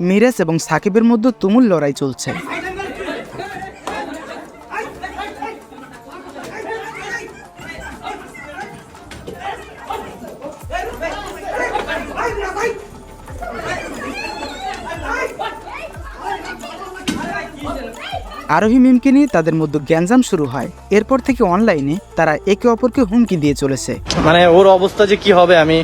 মিরাজ এবং সাকিবের মধ্যে তুমুল লড়াই চলছে। আরোহী মিমকে নিয়ে তাদের মধ্যে গ্যাঞ্জাম শুরু হয়। এরপর থেকে অনলাইনে তারা একে অপরকে হুমকি দিয়ে চলেছে। মানে ওর অবস্থা যে কি হবে আমি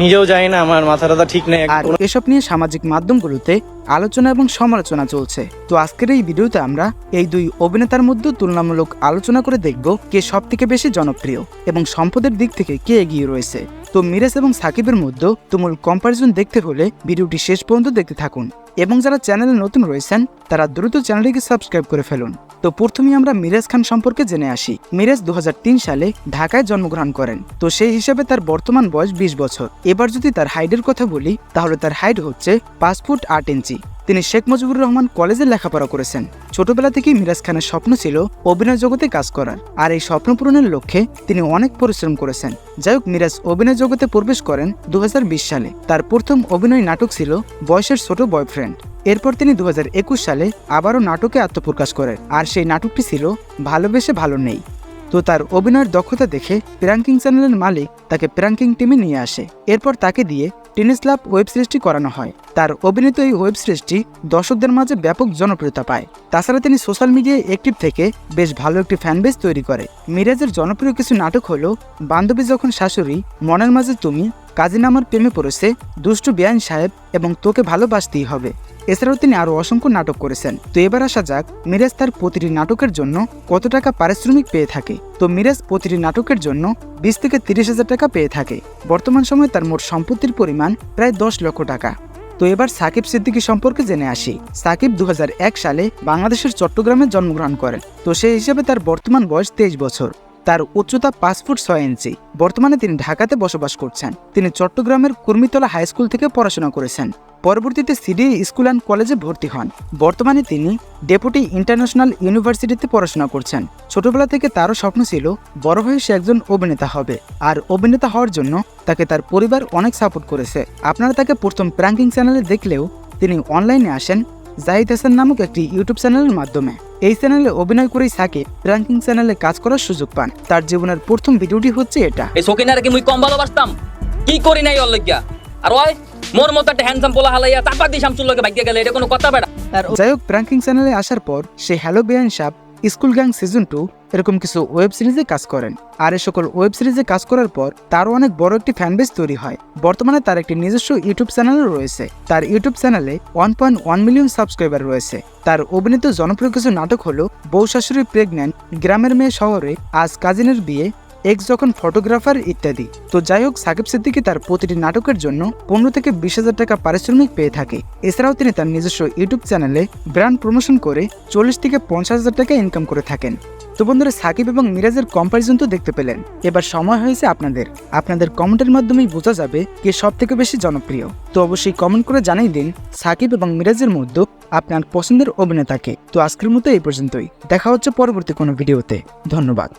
নিজেও জানি না আমার মাথা টাথা ঠিক নেই। আর এসব নিয়ে সামাজিক মাধ্যমগুলোতে আলোচনা এবং সমালোচনা চলছে। তো আজকের এই ভিডিওতে আমরা এই দুই অভিনেতার মধ্যে তুলনামূলক আলোচনা করে দেখব কে সব থেকে বেশি জনপ্রিয় এবং সম্পদের দিক থেকে কে এগিয়ে রয়েছে। তো মিরাজ এবং সাকিবের মধ্যে তুমুল কম্পারিজন দেখতে হলে ভিডিওটি শেষ পর্যন্ত দেখতে থাকুন। এবং যারা চ্যানেলে নতুন রয়েছেন, তারা দ্রুত চ্যানেলটিকে সাবস্ক্রাইব করে ফেলুন। তো প্রথমেই আমরা মিরাজ খান সম্পর্কে জেনে আসি। মিরাজ দু হাজার তিন সালে ঢাকায় জন্মগ্রহণ করেন। তো সেই হিসাবে তার বর্তমান বয়স বিশ বছর। এবার যদি তার হাইটের কথা বলি, তাহলে তার হাইট হচ্ছে পাঁচ ফুট আট ইঞ্চি। তিনি শেখ মুজিবুর রহমান কলেজে লেখাপড়া করেছেন। ছোটবেলা থেকেই মিরাজ খানের স্বপ্ন ছিল অভিনয় জগতে কাজ করার। আর এই স্বপ্ন পূরণের লক্ষ্যে তিনি অনেক পরিশ্রম করেছেন। যাই হোক, মিরাজ অভিনয় জগতে প্রবেশ করেন দু হাজার বিশ সালে। তার প্রথম অভিনয় নাটক ছিল বয়সের ছোট বয়ফ্রেন্ড। এরপর তিনি দু হাজার একুশ সালে আবারও নাটকে আত্মপ্রকাশ করেন। আর সেই নাটকটি ছিল ভালোবেসে ভালো নেই। তো তার অভিনয়ের দক্ষতা দেখে প্রাঙ্কিং চ্যানেলের মালিক তাকে প্রাঙ্কিং টিমে নিয়ে আসে। এরপর তাকে দিয়ে টেনিস ক্লাব ওয়েব সিরিজটি করানো হয়। তার অভিনীত এই ওয়েব সিরিজটি দর্শকদের মাঝে ব্যাপক জনপ্রিয়তা পায়। তাছাড়া তিনি সোশ্যাল মিডিয়ায় অ্যাক্টিভ থেকে বেশ ভালো একটি ফ্যানবেস তৈরি করে। মিরাজের জনপ্রিয় কিছু নাটক হলো বান্ধবী যখন শাশুড়ি, মনের মাঝে তুমি কাজী নামার প্রেমে পড়েছে, দুষ্টু বেআইন সাহেব এবং তোকে ভালোবাসতেই হবে। এছাড়াও তিনি আরও অসংখ্য নাটক করেছেন। তো এবার আসা যাক, মিরাজ তার প্রতিটি নাটকের জন্য কত টাকা পারিশ্রমিক পেয়ে থাকে। তো মিরাজ প্রতিটি নাটকের জন্য বিশ থেকে তিরিশ হাজার টাকা পেয়ে থাকে। বর্তমান সময়ে তার মোট সম্পত্তির পরিমাণ প্রায় দশ লক্ষ টাকা। তো এবার সাকিব সিদ্দিকী সম্পর্কে জেনে আসি। সাকিব দু হাজার এক সালে বাংলাদেশের চট্টগ্রামে জন্মগ্রহণ করেন। তো সেই হিসেবে তার বর্তমান বয়স তেইশ বছর। তার উচ্চতা পাঁচ ফুট ছয় ইঞ্চি। বর্তমানে তিনি ঢাকাতে বসবাস করছেন। তিনি চট্টগ্রামের কুর্মিতলা হাই স্কুল থেকে পড়াশোনা করেছেন। পরবর্তীতে সিডি স্কুল অ্যান্ড কলেজে ভর্তি হন। বর্তমানে তিনি ডেপুটি ইন্টারন্যাশনাল ইউনিভার্সিটিতে পড়াশোনা করছেন। ছোটবেলা থেকে তারও স্বপ্ন ছিল, বড় হয়ে সে একজন অভিনেতা হবে। আর অভিনেতা হওয়ার জন্য তাকে তার পরিবার অনেক সাপোর্ট করেছে। আপনারা তাকে প্রথম প্র্যাঙ্কিং চ্যানেলে দেখলেও তিনি অনলাইনে আসেন জাহিদ হাসান নামক একটি ইউটিউব চ্যানেলের মাধ্যমে। এই চ্যানেলে অভিনয় করেই সাকিব প্র্যাঙ্কিং চ্যানেলে কাজ করার সুযোগ পান। তার জীবনের প্রথম ভিডিওটি হচ্ছে এটা। এই কি কম ভালোবাসতাম? কি করি নাই ওর আর ওই মোর মতো একটা হ্যান্ডসাম পোলা হালাইয়া চাপা দিয়ে শামসুর লগে ভাগ্যে গেলে এটা কোনো কথা বেড়া। যাই হোক প্র্যাঙ্কিং চ্যানেলে আসার পর সে হ্যালো বেআইন সাপ স্কুল গ্যাং সিজন টু এরকম কিছু ওয়েব সিরিজে কাজ করেন। আর এই সকল ওয়েব সিরিজে কাজ করার পর তারও অনেক বড় একটি ফ্যানবেস তৈরি হয়। বর্তমানে তার একটি নিজস্ব ইউটিউব চ্যানেল রয়েছে। তার ইউটিউব চ্যানেলে one point one million subscriber রয়েছে। তার অভিনীত জনপ্রিয় কিছু নাটক হলো বউ শাশুড়ি প্রেগন্যান্ট গ্রামের মেয়ে শহরে আজ কাজিনের বিয়ে এক্স যখন ফটোগ্রাফার ইত্যাদি। তো যাই হোক, সাকিব সিদ্দিকি তার প্রতিটি নাটকের জন্য পনেরো থেকে বিশ হাজার টাকা পারিশ্রমিক পেয়ে থাকে। এছাড়াও তিনি তার নিজস্ব ইউটিউব চ্যানেলে ব্র্যান্ড প্রমোশন করে চল্লিশ থেকে পঞ্চাশ হাজার টাকা ইনকাম করে থাকেন। তো বন্ধুরা, সাকিব এবং মিরাজের কম্পারিজন তো দেখতে পেলেন। এবার সময় হয়েছে আপনাদের। আপনাদের কমেন্টের মাধ্যমেই বোঝা যাবে কে সব থেকে বেশি জনপ্রিয়। তো অবশ্যই কমেন্ট করে জানিয়ে দিন সাকিব এবং মিরাজের মধ্যে আপনার পছন্দের অভিনেতাকে। তো আজকের মতো এই পর্যন্তই। দেখা হচ্ছে পরবর্তী কোনো ভিডিওতে ধন্যবাদ।